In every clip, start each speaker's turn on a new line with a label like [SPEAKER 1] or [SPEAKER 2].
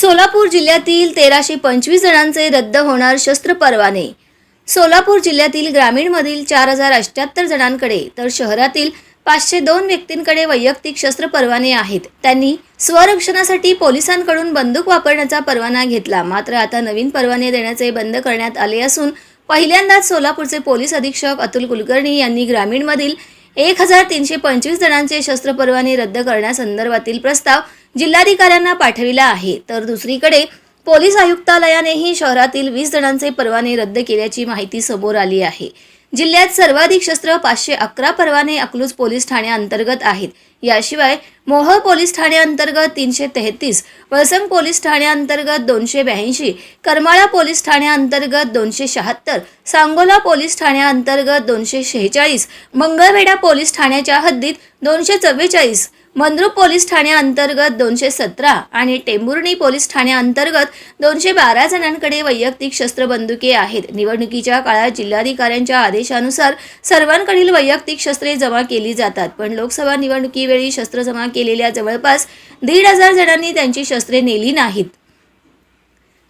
[SPEAKER 1] सोलापूर जिल्ह्यातील तेराशे पंचवीस जणांचे रद्द होणार शस्त्र परवाने सोलापूर जिल्ह्यातील ग्रामीणमधील चार हजार अठ्याहत्तर जणांकडे तर शहरातील पाचशे दोन व्यक्तींकडे वैयक्तिक शस्त्र परवाने आहेत. त्यांनी स्वरक्षणासाठी पोलिसांकडून बंदूक वापरण्याचा परवाना घेतला. मात्र आता नवीन परवाने देण्याचे बंद करण्यात आले असून पहिल्यांदाच सोलापूरचे पोलीस अधीक्षक अतुल कुलकर्णी यांनी ग्रामीणमधील एक हजार तीनशे पंचवीस जणांचे शस्त्र परवाने रद्द करण्यासंदर्भातील प्रस्ताव जिल्हाधिकाऱ्यांना पाठविला आहे. तर दुसरीकडे पोलीस आयुक्तालयानेही शहरातील वीस जणांचे परवाने रद्द केल्याची माहिती समोर आली आहे. जिल्ह्यात सर्वाधिक शस्त्र पाचशे अकरा परवाने अकलूज पोलीस ठाण्याअंतर्गत आहेत. याशिवाय मोह पोलीस ठाण्याअंतर्गत तीनशे तेहतीस वळसंग पोलीस ठाण्याअंतर्गत दोनशे ब्याऐंशी करमाळा पोलीस ठाण्याअंतर्गत दोनशे शहात्तर सांगोला पोलीस ठाण्याअंतर्गत दोनशे शेहेचाळीस मंगळवेढा पोलीस ठाण्याच्या हद्दीत दोनशे चव्वेचाळीस मंद्रुप पोलीस ठाण्याअंतर्गत दोनशे सतरा आणि टेंभुर्णी पोलीस ठाण्याअंतर्गत दोनशे बारा जणांकडे वैयक्तिक शस्त्रबंदुके आहेत. निवडणुकीच्या काळात जिल्हाधिकाऱ्यांच्या आदेशानुसार सर्वांकडील वैयक्तिक शस्त्रे जमा केली जातात. पण लोकसभा निवडणुकीवेळी शस्त्र जमा केलेल्या जवळपास दीड हजार जणांनी त्यांची शस्त्रे नेली नाहीत.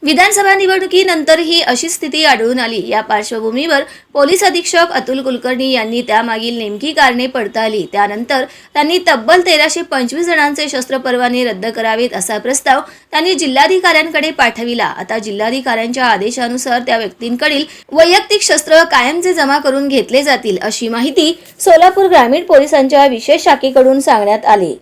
[SPEAKER 1] विधानसभा निवडणुकीनंतरही अशी स्थिती आढळून आली. या पार्श्वभूमीवर पोलीस अधीक्षक अतुल कुलकर्णी यांनी त्यामागील नेमकी कारणे पडताळली त्यानंतर त्यांनी तब्बल तेराशे पंचवीस जणांचे शस्त्र परवाने रद्द करावेत असा प्रस्ताव त्यांनी जिल्हाधिकाऱ्यांकडे पाठविला. आता जिल्हाधिकाऱ्यांच्या आदेशानुसार त्या व्यक्तींकडील वैयक्तिक शस्त्र कायमचे जमा करून घेतले जातील अशी माहिती सोलापूर ग्रामीण पोलिसांच्या विशेष शाखेकडून सांगण्यात आली.